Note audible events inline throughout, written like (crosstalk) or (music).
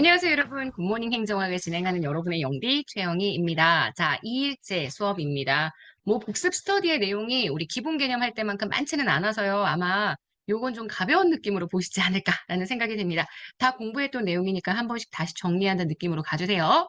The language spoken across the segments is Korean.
안녕하세요, 여러분. 굿모닝 행정학을 진행하는 여러분의 영디 최영희입니다. 자, 2일째 수업입니다. 뭐 복습 스터디의 내용이 우리 기본 개념 할 때만큼 많지는 않아서요. 아마 요건 좀 가벼운 느낌으로 보시지 않을까라는 생각이 듭니다. 다 공부했던 내용이니까 한 번씩 다시 정리한다는 느낌으로 가주세요.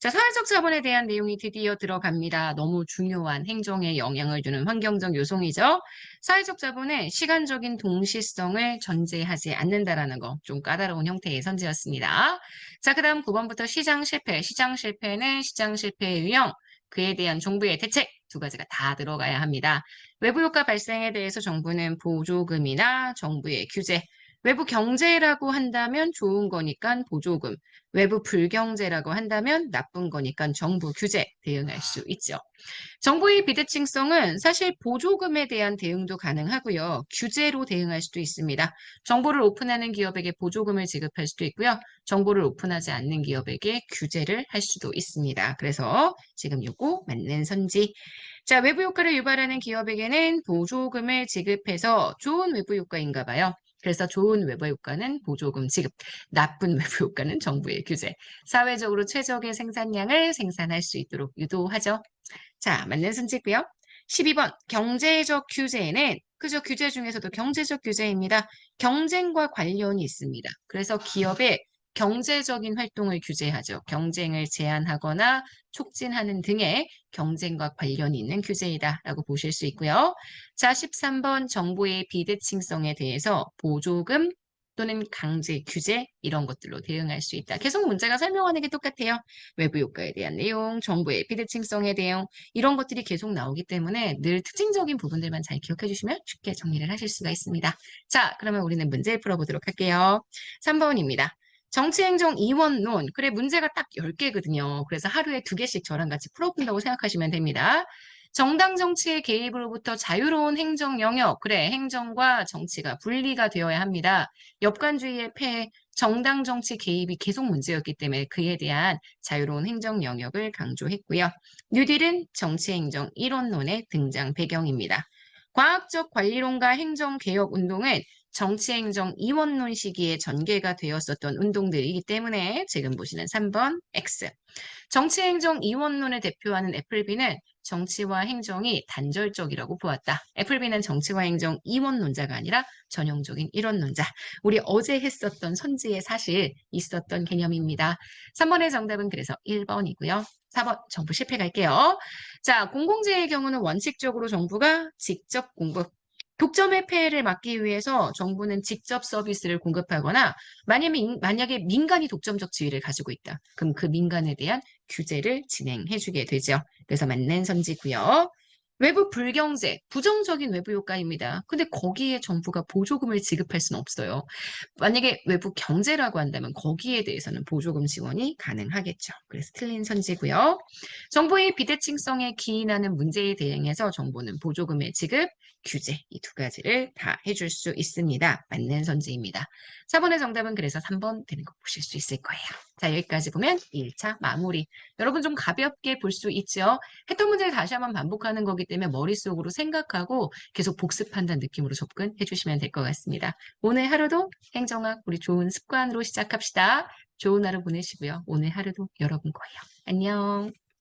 자, 사회적 자본에 대한 내용이 드디어 들어갑니다. 너무 중요한 행정에 영향을 주는 환경적 요소이죠. 사회적 자본은 시간적인 동시성을 전제하지 않는다라는 거 좀 까다로운 형태의 선지였습니다. 자, 그 다음 9번부터 시장 실패. 시장 실패는 시장 실패의 유형, 그에 대한 정부의 대책 두 가지가 다 들어가야 합니다. 외부 효과 발생에 대해서 정부는 보조금이나 정부의 규제, 외부 경제라고 한다면 좋은 거니까 보조금, 외부 불경제라고 한다면 나쁜 거니까 정부 규제 대응할 수 있죠. 정부의 비대칭성은 사실 보조금에 대한 대응도 가능하고요. 규제로 대응할 수도 있습니다. 정보를 오픈하는 기업에게 보조금을 지급할 수도 있고요. 정보를 오픈하지 않는 기업에게 규제를 할 수도 있습니다. 그래서 지금 요거 맞는 선지. 자, 외부 효과를 유발하는 기업에게는 보조금을 지급해서 좋은 외부 효과인가 봐요. 그래서 좋은 외부 효과는 보조금 지급, 나쁜 (laughs) 외부 효과는 정부의 규제, 사회적으로 최적의 생산량을 생산할 수 있도록 유도하죠. 자, 맞는 선지고요. 12번 경제적 규제는 그저 규제 중에서도 경제적 규제입니다. 경쟁과 관련이 있습니다. 그래서 기업의 경제적인 활동을 규제하죠. 경쟁을 제한하거나 촉진하는 등의 경쟁과 관련이 있는 규제이다라고 보실 수 있고요. 자, 13번 정보의 비대칭성에 대해서 보조금 또는 강제 규제 이런 것들로 대응할 수 있다. 계속 문제가 설명하는 게 똑같아요. 외부 효과에 대한 내용, 정보의 비대칭성에 대한 이런 것들이 계속 나오기 때문에 늘 특징적인 부분들만 잘 기억해 주시면 쉽게 정리를 하실 수가 있습니다. 자, 그러면 우리는 문제 풀어보도록 할게요. 3번입니다. 정치행정 이원론. 그래, 문제가 딱 10개거든요. 그래서 하루에 두 개씩 저랑 같이 풀어본다고 생각하시면 됩니다. 정당 정치의 개입으로부터 자유로운 행정 영역. 그래, 행정과 정치가 분리가 되어야 합니다. 역관주의의 폐해, 정당 정치 개입이 계속 문제였기 때문에 그에 대한 자유로운 행정 영역을 강조했고요. 뉴딜은 정치행정 이론론의 등장 배경입니다. 과학적 관리론과 행정개혁 운동은 정치행정 이원론 시기에 전개가 되었었던 운동들이기 때문에 지금 보시는 3번 X. 정치행정 이원론을 대표하는 애플비는 정치와 행정이 단절적이라고 보았다. 애플비는 정치와 행정 이원론자가 아니라 전형적인 이론론자. 우리 어제 했었던 선지에 사실 있었던 개념입니다. 3번의 정답은 그래서 1번이고요. 4번 정부 실패 갈게요. 자, 공공재의 경우는 원칙적으로 정부가 직접 공급 독점의 폐해를 막기 위해서 정부는 직접 서비스를 공급하거나 만약에, 만약에 민간이 독점적 지위를 가지고 있다. 그럼 그 민간에 대한 규제를 진행해 주게 되죠. 그래서 맞는 선지고요. 외부 불경제, 부정적인 외부 효과입니다. 근데 거기에 정부가 보조금을 지급할 수는 없어요. 만약에 외부 경제라고 한다면 거기에 대해서는 보조금 지원이 가능하겠죠. 그래서 틀린 선지고요. 정부의 비대칭성에 기인하는 문제에 대응해서 정부는 보조금의 지급, 규제 이 두 가지를 다 해줄 수 있습니다. 맞는 선지입니다. 4번의 정답은 그래서 3번 되는 거 보실 수 있을 거예요. 자 여기까지 보면 1차 마무리. 여러분 좀 가볍게 볼 수 있죠. 했던 문제를 다시 한번 반복하는 거기 때문에 머릿속으로 생각하고 계속 복습한다는 느낌으로 접근해 주시면 될 것 같습니다. 오늘 하루도 행정학 우리 좋은 습관으로 시작합시다. 좋은 하루 보내시고요. 오늘 하루도 여러분 거예요. 안녕.